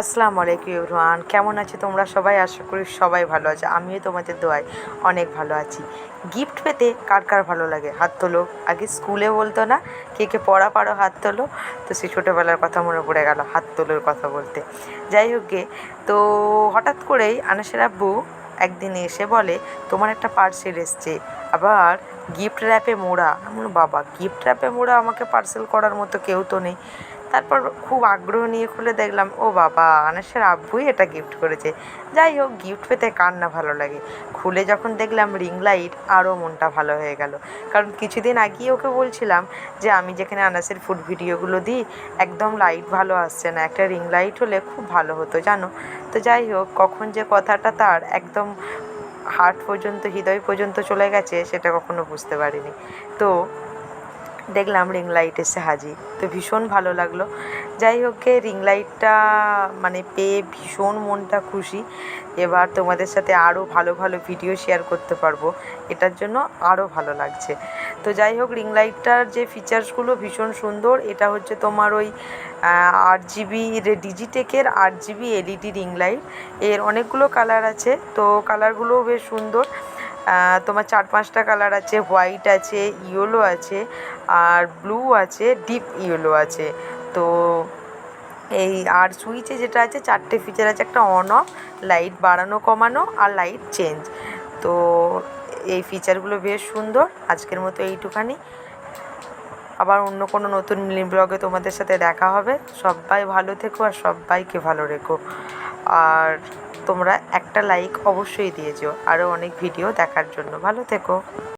আসসালামু আলাইকুম ইউরহান কেমন আছো তোমরা? সবাই আশা করি সবাই ভালো আছে। আমিও তোমাদের দোয়ায় অনেক ভালো আছি। গিফট পেতে কার কার ভালো লাগে? হাত তোলো। আগে স্কুলে বলতো না, কে কে পড়া পারো হাত তোলো। তো সেই ছোটোবেলার কথা মনে পড়ে গেল, হাত তোলোর কথা বলতে। যাই হোক গে, তো হঠাৎ করেই আনাসের আব্বু একদিন এসে বলে, তোমার একটা পার্সেল এসছে। আবার গিফট র্যাপে মোড়া। বাবা গিফট র্যাপে মোড়া আমাকে পার্সেল করার মতো কেউ তো নেই। তারপর খুব আগ্রহ নিয়ে খুলে দেখলাম, ও বাবা, আনাসের আব্বুই এটা গিফট করেছে। যাই হোক গিফট পেতে কার না ভালো লাগে। খুলে যখন দেখলাম রিং লাইট আরও মনটা ভালো হয়ে গেল। কারণ কিছুদিন আগেই ওকে বলছিলাম যে, আমি যেখানে আনাসের ফুড ভিডিওগুলো দিই, একদম লাইট ভালো আসছে না। একটা রিং লাইট হলে খুব ভালো হতো, জানো? তো যাই হোক, কখন যে কথাটা তার একদম হার্ট পর্যন্ত, হৃদয় পর্যন্ত চলে গেছে, সেটা কখনো বুঝতে পারিনি। তো দেখলাম রিং লাইট এসে হাজির। তো ভীষণ ভালো লাগল। যাই হোক রিং লাইটটা মানে পেয়ে ভীষণ মনটা খুশি। এবার তোমাদের সাথে আরও ভালো ভালো ভিডিও শেয়ার করতে পারব। এটার জন্য আরও ভালো লাগছে। তো যাই হোক রিং লাইটটার যে ফিচার্সগুলো ভীষণ সুন্দর। এটা হচ্ছে তোমার ওই আট জিবি ডিজিটেকের আট জিবি এলইডি রিং লাইটের অনেকগুলো কালার আছে। তো কালারগুলোও বেশ সুন্দর। তোমার চার পাঁচটা কালার আছে হোয়াইট আছে ইয়েলো আছে, আর ব্লু আছে ডিপ ইয়েলো আছে। তো এই, আর সুইচে যেটা আছে, চারটে ফিচার আছে, একটা অন অফ লাইট বাড়ানো, কমানো, আর লাইট চেঞ্জ তো এই ফিচারগুলো বেশ সুন্দর, আজকের মতো এইটুখানি। আবার অন্য কোনো নতুন ব্লগে তোমাদের সাথে দেখা হবে। সবাই ভালো থেকো আর সবাইকে ভালো রেখো। আর তোমরা একটা লাইক অবশ্যই দিয়ে যেও আরও অনেক ভিডিও দেখার জন্য। ভালো থেকো।